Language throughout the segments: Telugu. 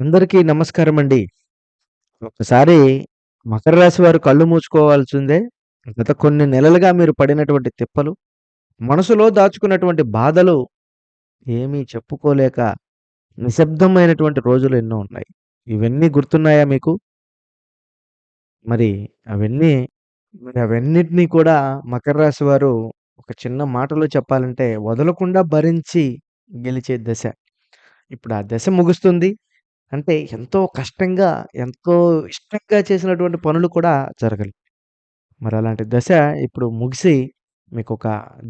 అందరికీ నమస్కారం అండి. ఒకసారి మకర రాశి వారు కళ్ళు మూసుకోవాల్సిందే. గత కొన్ని నెలలుగా మీరు పడినటువంటి తిప్పలు, మనసులో దాచుకున్నటువంటి బాధలు ఏమీ చెప్పుకోలేక నిశ్శబ్దమైనటువంటి రోజులు ఎన్నో ఉన్నాయి. ఇవన్నీ గుర్తున్నాయా మీకు? మరి అవన్నీ మరి అవన్నిటిని కూడా మకర రాశి వారు ఒక చిన్న మాటలో చెప్పాలంటే వదలకుండా భరించి గెలిచే దశ. ఇప్పుడు ఆ దశ ముగుస్తుంది. అంటే ఎంతో కష్టంగా, ఎంతో ఇష్టంగా చేసినటువంటి పనులు కూడా జరగలి. మరి అలాంటి దశ ఇప్పుడు ముగిసి మీకొక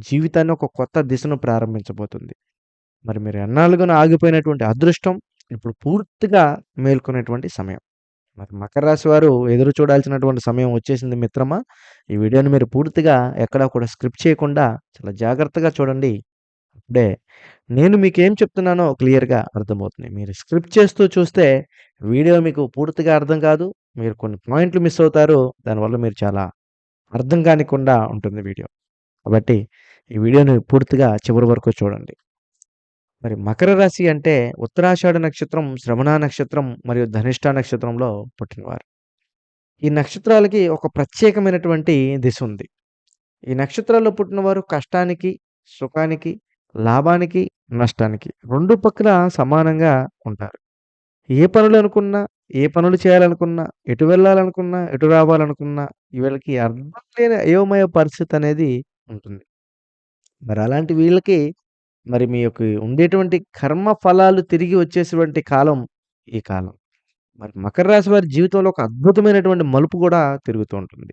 జీవితాన్ని ఒక కొత్త దిశను ప్రారంభించబోతుంది. మరి మీరు ఎన్నాళ్ళుగానో ఆగిపోయినటువంటి అదృష్టం ఇప్పుడు పూర్తిగా మేల్కొనేటువంటి సమయం. మరి మకర రాశి వారు ఎదురు చూడాల్సినటువంటి సమయం వచ్చేసింది మిత్రమా. ఈ వీడియోని మీరు పూర్తిగా ఎక్కడా కూడా స్కిప్ చేయకుండా చాలా జాగ్రత్తగా చూడండి. అప్పుడే నేను మీకేం చెప్తున్నానో క్లియర్‌గా అర్థమవుతుంది. మీరు స్క్రిప్ట్ చేస్తూ చూస్తే వీడియో మీకు పూర్తిగా అర్థం కాదు. మీరు కొన్ని పాయింట్లు మిస్ అవుతారు. దానివల్ల మీరు చాలా అర్థం కానికుండా ఉంటుంది వీడియో. కాబట్టి ఈ వీడియోని పూర్తిగా చివరి వరకు చూడండి. మరి మకర రాశి అంటే ఉత్తరాషాఢ నక్షత్రం, శ్రవణ నక్షత్రం మరియు ధనిష్ట నక్షత్రంలో పుట్టినవారు. ఈ నక్షత్రాలకి ఒక ప్రత్యేకమైనటువంటి దిశ ఉంది. ఈ నక్షత్రాల్లో పుట్టినవారు కష్టానికి, సుఖానికి, లాభానికి, నష్టానికి రెండు పక్కల సమానంగా ఉంటారు. ఏ పనులు అనుకున్నా, ఏ పనులు చేయాలనుకున్నా, ఎటు వెళ్ళాలనుకున్నా, ఎటు రావాలనుకున్నా వీళ్ళకి అర్థం లేని అయోమయ పరిస్థితి అనేది ఉంటుంది. మరి అలాంటి వీళ్ళకి మరి మీ యొక్క ఉండేటువంటి కర్మ ఫలాలు తిరిగి వచ్చేటువంటి కాలం ఈ కాలం. మరి మకర రాశి వారి జీవితంలో ఒక అద్భుతమైనటువంటి మలుపు కూడా తిరుగుతూ ఉంటుంది.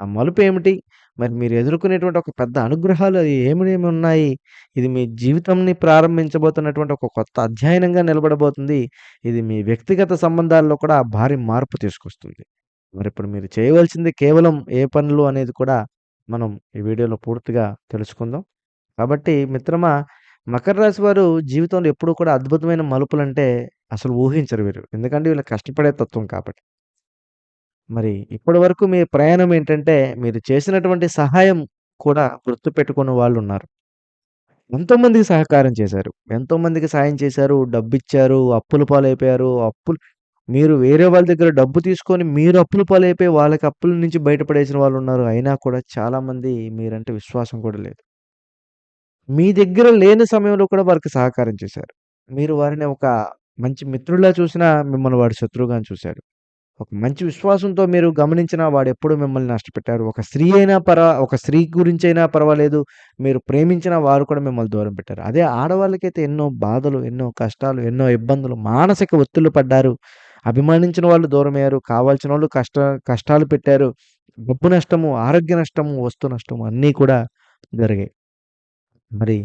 ఆ మలుపు ఏమిటి? మరి మీరు ఎదుర్కొనేటువంటి ఒక పెద్ద అనుగ్రహాలు అది ఏమేమి ఉన్నాయి? ఇది మీ జీవితంని ప్రారంభించబోతున్నటువంటి ఒక కొత్త అధ్యయనంగా నిలబడబోతుంది. ఇది మీ వ్యక్తిగత సంబంధాల్లో కూడా భారీ మార్పు తీసుకొస్తుంది. మరి ఇప్పుడు మీరు చేయవలసింది కేవలం ఏ పనులు అనేది కూడా మనం ఈ వీడియోలో పూర్తిగా తెలుసుకుందాం. కాబట్టి మిత్రమా మకర రాశి వారు జీవితంలో ఎప్పుడూ కూడా అద్భుతమైన మలుపులంటే అసలు ఊహించరు వీరు. ఎందుకంటే వీళ్ళు కష్టపడే తత్వం కాబట్టి. మరి ఇప్పటి వరకు మీ ప్రయాణం ఏంటంటే మీరు చేసినటువంటి సహాయం కూడా గుర్తుపెట్టుకున్న వాళ్ళున్నారు. ఎంతోమందికి సహకారం చేశారు. ఎంతోమందికి సాయం చేశారు. డబ్బు ఇచ్చారు అప్పుల పాలైపోయారు. అప్పులు మీరు వేరే వాళ్ళ దగ్గర డబ్బు తీసుకొని మీరు అప్పుల పాలైపోయి వాళ్ళకి అప్పుల నుంచి బయటపడేసిన వాళ్ళు ఉన్నారు అయినా కూడా చాలామంది మీరంటే విశ్వాసం కూడా లేదు. మీ దగ్గర లేని సమయంలో కూడా వారికి సహకారం చేశారు. మీరు వారిని ఒక మంచి మిత్రుడిలా చూసినా మిమ్మల్ని వాడు శత్రువుగానే చూశాడు ఒక మంచి విశ్వాసంతో మీరు గమనించినా వాడెప్పుడు మిమ్మల్ని నష్టపెట్టారు. ఒక స్త్రీ అయినా పర ఒక స్త్రీ గురించి అయినా పర్వాలేదు. మీరు ప్రేమించిన వారు కూడా మిమ్మల్ని దూరం పెట్టారు. అదే ఆడవాళ్ళకైతే ఎన్నో బాధలు, ఎన్నో కష్టాలు, ఎన్నో ఇబ్బందులు, మానసిక ఒత్తిళ్ళు పడ్డారు. అభిమానించిన వాళ్ళు దూరమయ్యారు. కావాల్సిన వాళ్ళు కష్ట కష్టాలు పెట్టారు. డబ్బు నష్టము, ఆరోగ్య నష్టము, వస్తు నష్టము అన్నీ కూడా జరిగాయి. మరి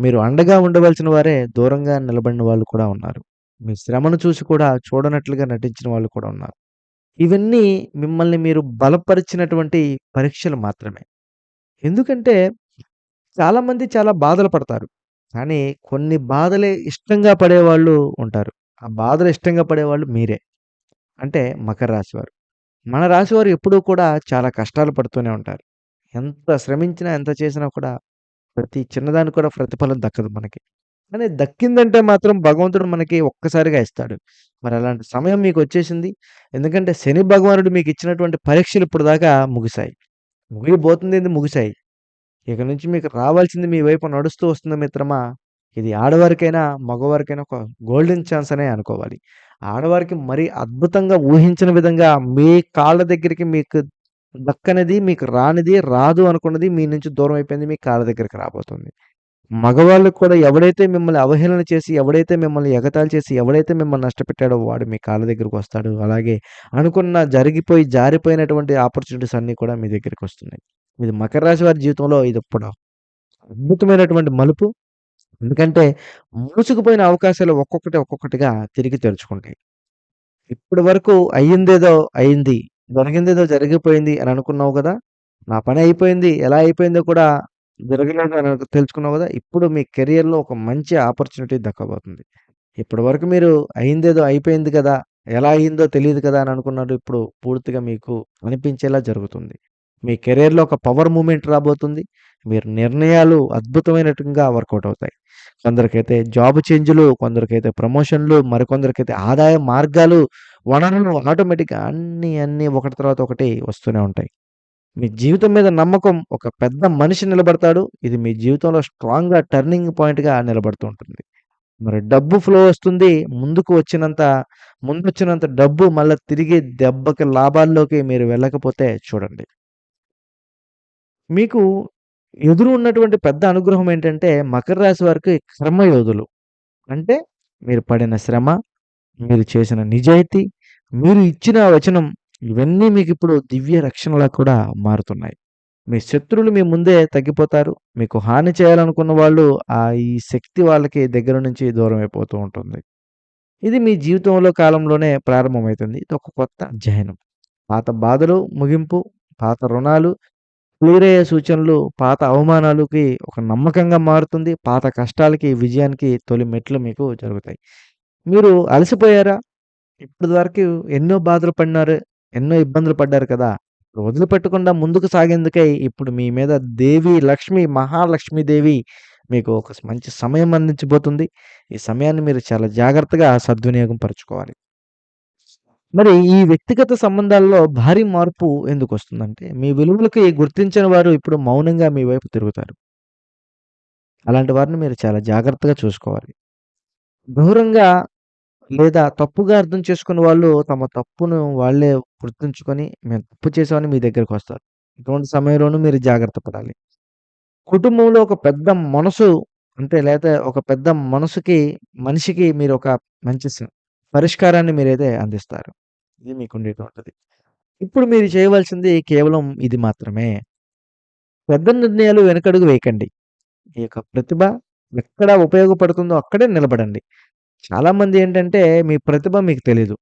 మీరు అండగా ఉండవలసిన వారే దూరంగా నిలబడిన వాళ్ళు కూడా ఉన్నారు. మీ శ్రమను చూసి కూడా చూడనట్లుగా నటించిన వాళ్ళు కూడా ఉన్నారు. ఇవన్నీ మిమ్మల్ని మీరు బలపరిచినటువంటి పరీక్షలు మాత్రమే. ఎందుకంటే చాలామంది చాలా బాధలు పడతారు. కానీ కొన్ని బాధలే ఇష్టంగా పడేవాళ్ళు ఉంటారు. ఆ బాధలు ఇష్టంగా పడేవాళ్ళు మీరే. అంటే మకర రాశివారు మన రాశివారు ఎప్పుడూ కూడా చాలా కష్టాలు పడుతూనే ఉంటారు. ఎంత శ్రమించినా, ఎంత చేసినా కూడా ప్రతి చిన్నదానికి కూడా ప్రతిఫలం దక్కదు మనకి. కానీ దక్కిందంటే మాత్రం భగవంతుడు మనకి ఒక్కసారిగా ఇస్తాడు. మరి అలాంటి సమయం మీకొచ్చేసింది. ఎందుకంటే శని భగవానుడు మీకిచ్చినటువంటి పరీక్షలు ఇప్పటిదాకా ముగిసాయి. ముగియబోతుందేంది ముగిసాయి. ఇక నుంచి మీకు రావాల్సింది మీ వైపు నడుస్తూ వస్తుంది మిత్రమా. ఇది ఆడవారికైనా, మగవారికైనా ఒక గోల్డెన్ ఛాన్స్ అనే అనుకోవాలి. ఆడవారికి మరీ అద్భుతంగా ఊహించని విధంగా మీ కాళ్ళ దగ్గరికి మీకు దక్కనిది, మీకు రానిది, రాదు అనుకున్నది మీ నుంచి దూరం అయిపోయింది మీ కాళ్ళ దగ్గరికి రాబోతుంది. మగవాళ్ళకి కూడా ఎవడైతే మిమ్మల్ని అవహేళన చేసి, ఎవడైతే మిమ్మల్ని ఎగతాళి చేసి, ఎవడైతే మిమ్మల్ని నష్టపెట్టాడో వాడు మీ కాళ్ళ దగ్గరికొస్తాడు. అలాగే అనుకున్న జరిగిపోయి, జారిపోయినటువంటి ఆపర్చునిటీస్ అన్నీ కూడా మీ దగ్గరికొస్తున్నాయి. ఇది మకర రాశి వారి జీవితంలో ఇది ఇప్పుడు అద్భుతమైనటువంటి మలుపు. ఎందుకంటే మూసుకుపోయిన అవకాశాలు ఒక్కొక్కటి, ఒక్కొక్కటిగా తిరిగి తెరుచుకుంటాయి. ఇప్పటి వరకు అయ్యిందేదో అయింది. జరిగిందేదో జరిగిపోయింది అని అనుకున్నావు కదా నా పని అయిపోయింది. ఎలా అయిపోయిందో కూడా జరగలేదు తెలుసుకున్నావు కదా ఇప్పుడు మీ కెరియర్‌లో ఒక మంచి ఆపర్చునిటీ దక్కబోతుంది. ఇప్పటి వరకు మీరు అయిందేదో అయిపోయింది కదా! ఎలా అయిందో తెలియదు కదా! అని అనుకున్నారు. ఇప్పుడు పూర్తిగా మీకు అనిపించేలా జరుగుతుంది. మీ కెరియర్‌లో ఒక పవర్ మూమెంట్ రాబోతుంది. మీరు నిర్ణయాలు అద్భుతమైనట్టుగా వర్కౌట్ అవుతాయి. కొందరికైతే జాబ్ చేంజ్‌లు, కొందరికైతే ప్రమోషన్‌లు, మరికొందరికైతే ఆదాయ మార్గాలు, వనరులు ఆటోమేటిక్‌గా అన్నీ, అన్నీ ఒకటి తర్వాత ఒకటి వస్తూనే ఉంటాయి. మీ జీవితం మీద నమ్మకం ఒక పెద్ద మనిషి నిలబడతాడు. ఇది మీ జీవితంలో స్ట్రాంగ్‌గా టర్నింగ్ పాయింట్‌గా నిలబడుతూ ఉంటుంది. మరి డబ్బు ఫ్లో వస్తుంది. ముందుకు వచ్చినంత ముందు వచ్చినంత డబ్బు మళ్ళీ తిరిగి దెబ్బకి లాభాల్లోకి మీరు వెళ్ళకపోతే చూడండి. మీకు ఎదురు ఉన్నటువంటి పెద్ద అనుగ్రహం ఏంటంటే మకర రాశి వారికి కర్మయోధులు. అంటే మీరు పడిన శ్రమ, మీరు చేసిన నిజాయితీ, మీరు ఇచ్చిన వచనం ఇవన్నీ మీకు ఇప్పుడు దివ్య రక్షణలా కూడా మారుతున్నాయి. మీ శత్రువులు మీ ముందే తగ్గిపోతారు. మీకు హాని చేయాలనుకున్న వాళ్ళు ఆ ఈ శక్తి వాళ్ళకి దగ్గర నుంచి దూరం అయిపోతూ ఉంటుంది. ఇది మీ జీవితంలో కాలంలోనే ప్రారంభమైతుంది. ఒక కొత్త అధ్యయనం. పాత బాధలు ముగింపు, పాత రుణాలు క్లియర్ అయ్యే సూచనలు, పాత అవమానాలకి ఒక నమ్మకంగా మారుతుంది. పాత కష్టాలకి, విజయానికి తొలి మెట్లు మీకు జరుగుతాయి. మీరు అలసిపోయారా? ఇప్పటి వరకు ఎన్నో బాధలు పడినారు. ఎన్నో ఇబ్బందులు పడ్డారు కదా! వదిలిపెట్టకుండా ముందుకు సాగేందుకై ఇప్పుడు మీ మీద దేవి లక్ష్మి, మహాలక్ష్మీదేవి మీకు ఒక మంచి సమయం అందించబోతుంది. ఈ సమయాన్ని మీరు చాలా జాగ్రత్తగా సద్వినియోగం పరుచుకోవాలి. మరి ఈ వ్యక్తిగత సంబంధాల్లో భారీ మార్పు ఎందుకొస్తుందంటే, మీ విలువలకి గుర్తించని వారు ఇప్పుడు మౌనంగా మీ వైపు తిరుగుతారు. అలాంటి వారిని మీరు చాలా జాగ్రత్తగా చూసుకోవాలి. దూరంగా లేదా తప్పుగా అర్థం చేసుకున్న వాళ్ళు తమ తప్పును వాళ్ళే గుర్తుంచుకొని, మేము తప్పు చేశామని మీ దగ్గరకు వస్తారు ఇటువంటి సమయంలోనూ మీరు జాగ్రత్త పడాలి. కుటుంబంలో ఒక పెద్ద మనసు అంటే లేతే ఒక పెద్ద మనసుకి మనిషికి మీరొక మంచి స పరిష్కారాన్ని మీరైతే అందిస్తారు. ఇది మీకుండేటువంటిది. ఇప్పుడు మీరు చేయవలసింది కేవలం ఇది మాత్రమే. పెద్ద నిర్ణయాలు వెనకడుగు వేయకండి. మీ యొక్క ప్రతిభ ఎక్కడ ఉపయోగపడుతుందో అక్కడే నిలబడండి. చాలామంది ఏంటంటే మీ ప్రతిభ మీకు తెలీదు.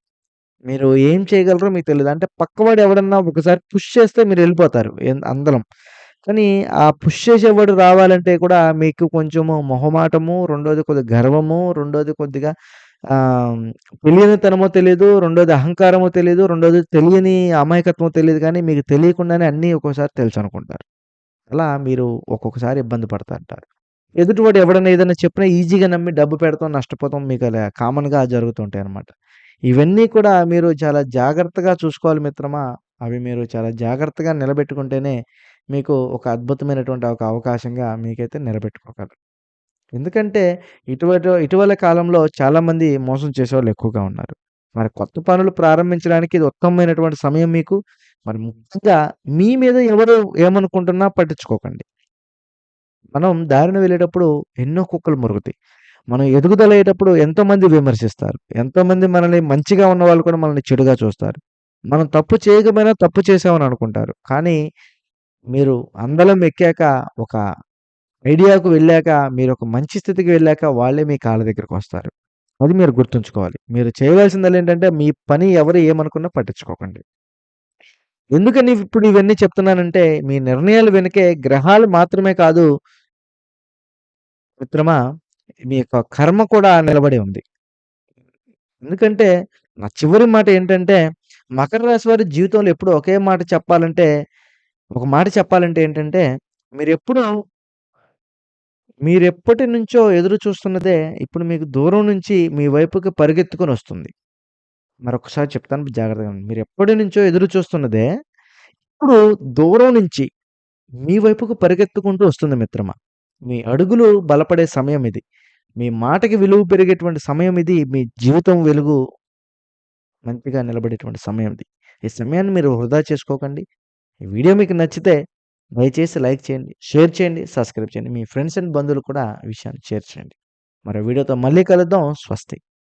మీరు ఏం చేయగలరో మీకు తెలియదు అంటే పక్కవాడు ఎవడన్నా ఒకసారి పుష్ చేస్తే మీరు వెళ్ళిపోతారు అందరం. కానీ ఆ పుష్ చేసేవాడు రావాలంటే కూడా మీకు కొంచెము మొహమాటము, రెండోది కొద్దిగా గర్వము, రెండోది కొద్దిగా తెలియనితనమో తెలియదు రెండోది అహంకారమో తెలియదు రెండోది తెలియని అమాయకత్వమో తెలియదు కానీ మీకు తెలియకుండానే అన్నీ ఒక్కోసారి తెలుసు అనుకుంటారు. అలా మీరు ఒక్కొక్కసారి ఇబ్బంది పడుతుంటారు ఎదుటివాడు ఎవడన్నా ఏదైనా చెప్పినా ఈజీగా నమ్మి డబ్బు పెడతాం, నష్టపోతాం మీకు అలా కామన్‌గా జరుగుతుంటాయన్నమాట. ఇవన్నీ కూడా మీరు చాలా జాగ్రత్తగా చూసుకోవాలి మిత్రమా. అవి మీరు చాలా జాగ్రత్తగా నిలబెట్టుకుంటేనే మీకు ఒక అద్భుతమైనటువంటి ఒక అవకాశంగా మీకైతే నిలబెట్టుకోగలరు. ఎందుకంటే ఇటువంటి ఇటీవల కాలంలో చాలామంది మోసం చేసేవాళ్ళు ఎక్కువగా ఉన్నారు. మరి కొత్త పనులు ప్రారంభించడానికి ఇది ఉత్తమమైనటువంటి సమయం మీకు. మరి ముఖ్యంగా మీ మీద ఎవరు ఏమనుకుంటున్నా పట్టించుకోకండి. మనం దారిన వెళ్ళేటప్పుడు ఎన్నో కుక్కలు మురుగుతాయి మనం ఎదుగుదలయ్యేటప్పుడు ఎంతోమంది విమర్శిస్తారు. ఎంతోమంది మనల్ని మంచిగా ఉన్న వాళ్ళు కూడా మనల్ని చెడుగా చూస్తారు. మనం తప్పు చేయకపోయినా తప్పు చేసామని అనుకుంటారు. కానీ మీరు అందలం ఎక్కాక ఒక ఐడియాకు వెళ్ళాక మీరు ఒక మంచి స్థితికి వెళ్ళాక వాళ్ళే మీ కాళ్ళ దగ్గరకొస్తారు. అది మీరు గుర్తుంచుకోవాలి. మీరు చేయవలసిందల్లా ఏంటంటే మీ పని ఎవరు ఏమనుకున్నా పట్టించుకోకండి. ఎందుకని ఇప్పుడు ఇవన్నీ చెప్తున్నానంటే మీ నిర్ణయాలు వెనకే గ్రహాలు మాత్రమే కాదు మిత్రమా మీ యొక్క కర్మ కూడా నిలబడి ఉంది. ఎందుకంటే నా చివరి మాట ఏంటంటే మకర రాశి వారి జీవితంలో ఎప్పుడూ ఒకే మాట చెప్పాలంటే ఒక మాట చెప్పాలంటే ఏంటంటే మీరెప్పుడు మీరెప్పటి నుంచో ఎదురు చూస్తున్నదే ఇప్పుడు మీకు దూరం నుంచి మీ వైపుకి పరిగెత్తుకొని వస్తుంది మరొకసారి చెప్తాను జాగ్రత్తగా మీరు ఎప్పటి నుంచో ఎదురు చూస్తున్నదే ఇప్పుడు దూరం నుంచి మీ వైపుకు పరిగెత్తుకుంటూ వస్తుంది మిత్రమా. మీ అడుగులు బలపడే సమయం ఇది. మీ మాటకి విలువ పెరిగేటువంటి సమయం ఇది. మీ జీవితం వెలుగు మంచిగా నిలబడేటువంటి సమయం ఇది. ఈ సమయాన్ని మీరు వృధా చేసుకోకండి. ఈ వీడియో మీకు నచ్చితే దయచేసి లైక్ చేయండి, షేర్ చేయండి, సబ్స్క్రైబ్ చేయండి. మీ ఫ్రెండ్స్ అండ్ బంధువులు కూడా ఈ విషయాన్ని షేర్ చేయండి. మరో వీడియోతో మళ్ళీ కలుద్దాం. స్వస్తి.